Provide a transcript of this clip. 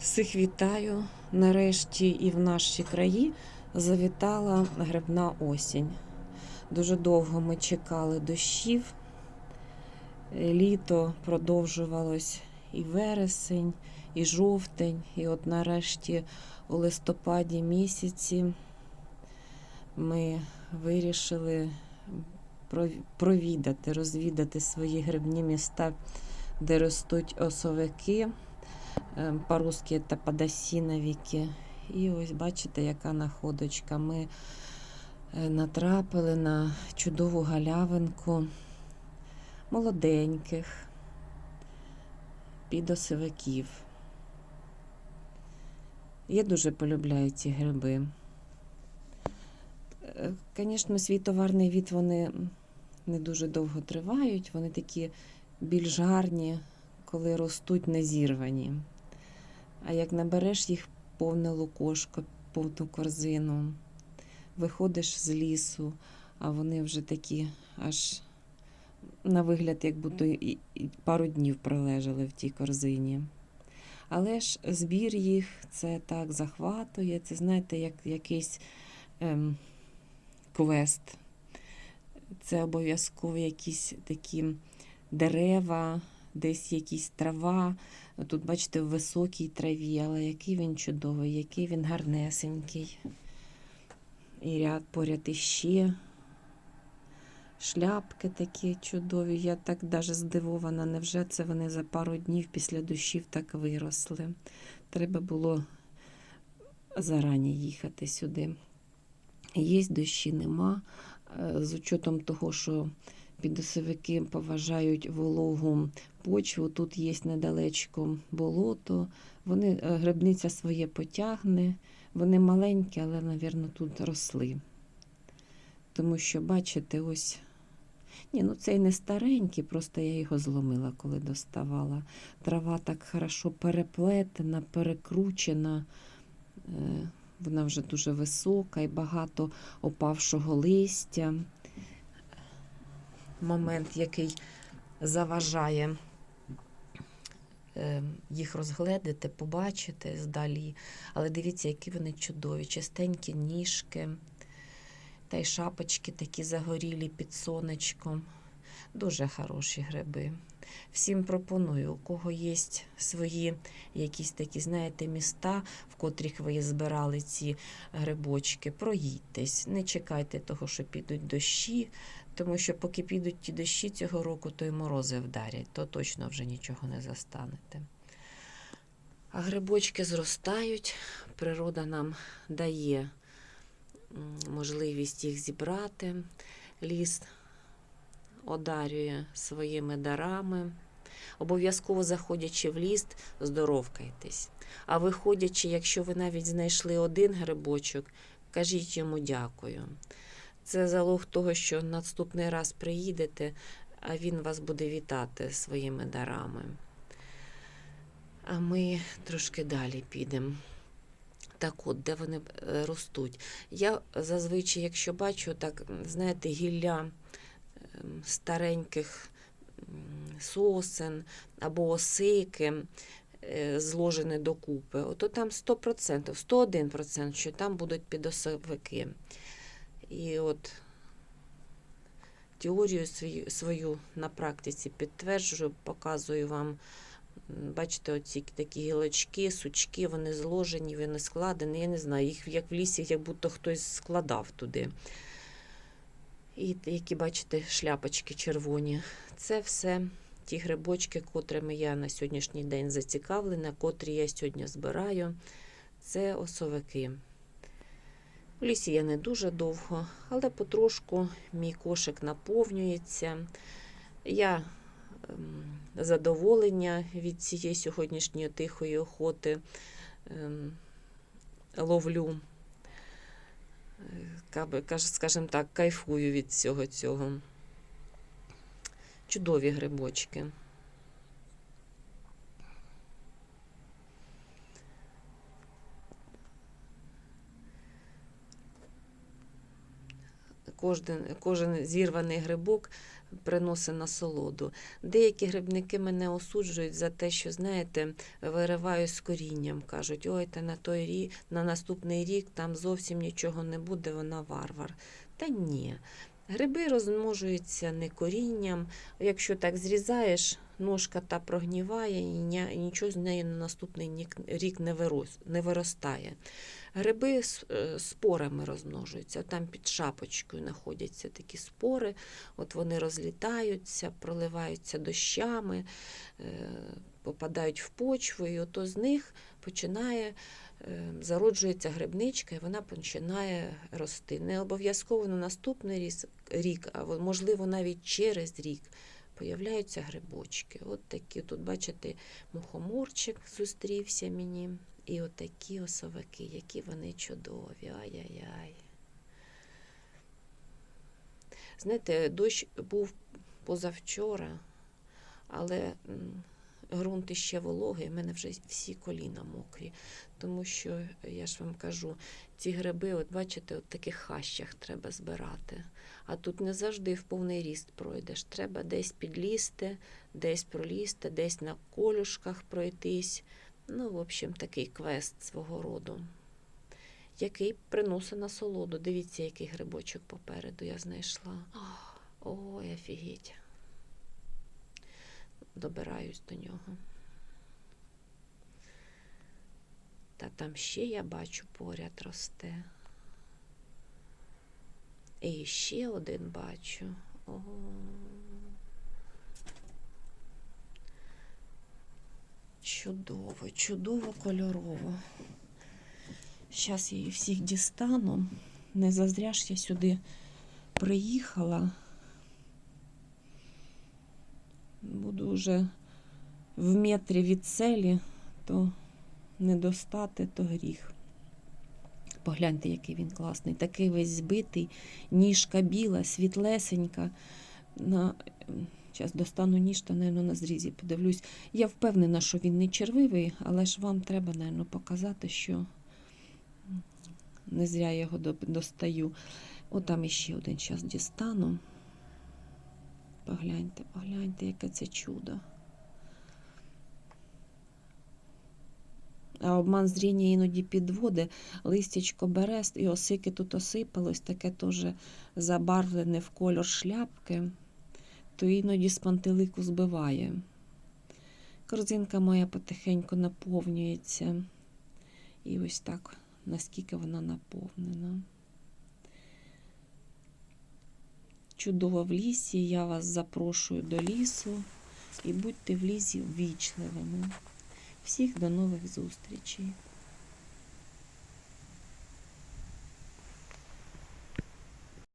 Всіх вітаю. Нарешті і в наші краї завітала грибна осінь. Дуже довго ми чекали дощів. Літо продовжувалось і вересень, і жовтень. І от нарешті у листопаді місяці ми вирішили пров- провідати, розвідати свої грибні міста, де ростуть осовики. Е, По-русски це подосиновики. І ось бачите, яка находочка. Ми е, натрапили на чудову галявинку молоденьких підосивиків. Я дуже полюбляю ці гриби. Звісно, свій товарний від вони не дуже довго тривають, вони такі більш гарні, коли ростуть не зірвані. А як набереш їх повне лукошко, повну корзину, виходиш з лісу, а вони вже такі аж на вигляд, як будто і, пару днів пролежали в тій корзині. Але ж збір їх це так захватує, це знаєте, як якийсь ем, квест. Це обов'язково якісь такі дерева, десь якісь трава. Тут, бачите, в високій траві, але який він чудовий, який він гарнесенький. І ряд поряд іще. Шляпки такі чудові. Я так даже здивована. Невже це вони за пару днів після дощів так виросли? Треба було зарані їхати сюди. Є дощі нема. Е, З учетом того, що підосовики поважають вологу почву, тут є недалечко болото. Вони, е, грибниця своє потягне. Вони маленькі, але, мабуть, тут росли. Тому що, бачите, ось. Ні, ну цей не старенький, просто я його зломила, коли доставала. Трава так хорошо переплетена, перекручена. Е, Вона вже дуже висока і багато опавшого листя. Момент, який заважає е, їх розгледіти, побачити здалі. Але дивіться, які вони чудові, чистенькі ніжки, та й шапочки такі загорілі під сонечком. Дуже хороші гриби. Всім пропоную, у кого є свої якісь такі, знаєте, міста, в котрих ви збирали ці грибочки, проїдьтесь. Не чекайте того, що підуть дощі, тому що поки підуть ті дощі цього року, то й морози вдарять, то точно вже нічого не застанете. А грибочки зростають, природа нам дає можливість їх зібрати. Ліс одарює своїми дарами. Обов'язково заходячи в ліс, здоровкайтесь. А виходячи, якщо ви навіть знайшли один грибочок, кажіть йому дякую. Це залог того, що наступний раз приїдете, а він вас буде вітати своїми дарами. А ми трошки далі підемо. Так от, де вони е, ростуть. Я зазвичай, якщо бачу, так, знаєте, гілля ем, стареньких сосен або осики е, зложені докупи, ото там 100%, 101%, що там будуть підосовики. І от теорію свою, свою на практиці підтверджую, показую вам. Бачите, оці такі гілочки, сучки, вони зложені, вони складені. Я не знаю, їх як в лісі, як будто хтось складав туди. І які, бачите, шляпочки червоні. Це все ті грибочки, котрими я на сьогоднішній день зацікавлена, котрі я сьогодні збираю. Це осовики. В лісі я не дуже довго, але потрошку мій кошик наповнюється. Я ем, задоволення від цієї сьогоднішньої тихої охоти ем, ловлю. Е, Скажімо так, кайфую від всього цього. Чудові грибочки. Кожен, кожен зірваний грибок приносить насолоду. Деякі грибники мене осуджують за те, що, знаєте, вириваю з корінням. Кажуть, ой, та на той рік, на наступний рік там зовсім нічого не буде, вона варвар. Та ні. Гриби розмножуються не корінням. Якщо так зрізаєш, ножка та прогніває, і нічого з нею на наступний рік не, виростає. Гриби е, спорами розмножуються. Там під шапочкою знаходяться такі спори, от вони розлітаються, проливаються дощами, е, попадають в почву, і ото з них починає зароджується грибничка, і вона починає рости. Не обов'язково на наступний рік, а можливо навіть через рік появляються грибочки. От такі, тут, бачите, мухоморчик зустрівся мені. І от такі осовики, які вони чудові. Ай-яй-яй. Знаєте, дощ був позавчора, але ґрунт іще вологий, в мене вже всі коліна мокрі. Тому що, я ж вам кажу, ці гриби, от бачите, от в таких хащах треба збирати. А тут не завжди в повний ріст пройдеш. Треба десь підлізти, десь пролізти, десь на колюшках пройтись. Ну, в общем, такий квест свого роду, який приносить насолоду. Дивіться, який грибочок попереду я знайшла. Ой, офігеть. Добираюсь до нього. Та там ще я бачу поряд росте. І ще один бачу. О. Чудово, чудово кольорово. Зараз її всіх дістану. Не зазря ж я сюди приїхала. Буду вже в метрі від селі, то не достати, то гріх. Погляньте, який він класний. Такий весь збитий, ніжка біла, світлесенька. На... Зараз достану ніж та, напевно, на зрізі подивлюсь. Я впевнена, що він не червивий, але ж вам треба, напевно, показати, що не зря я його достаю. О, там іще один зараз дістану. Погляньте, погляньте, яке це чудо. А обман зріння іноді підводить, листячко берест і осики тут осипалось, таке теж забарвлене в кольор шляпки, то іноді з пантелику збиває. Корзинка моя потихеньку наповнюється. І ось так, наскільки вона наповнена. Чудово в лісі, я вас запрошую до лісу і будьте в лісі ввічливими. Всіх до нових зустрічей.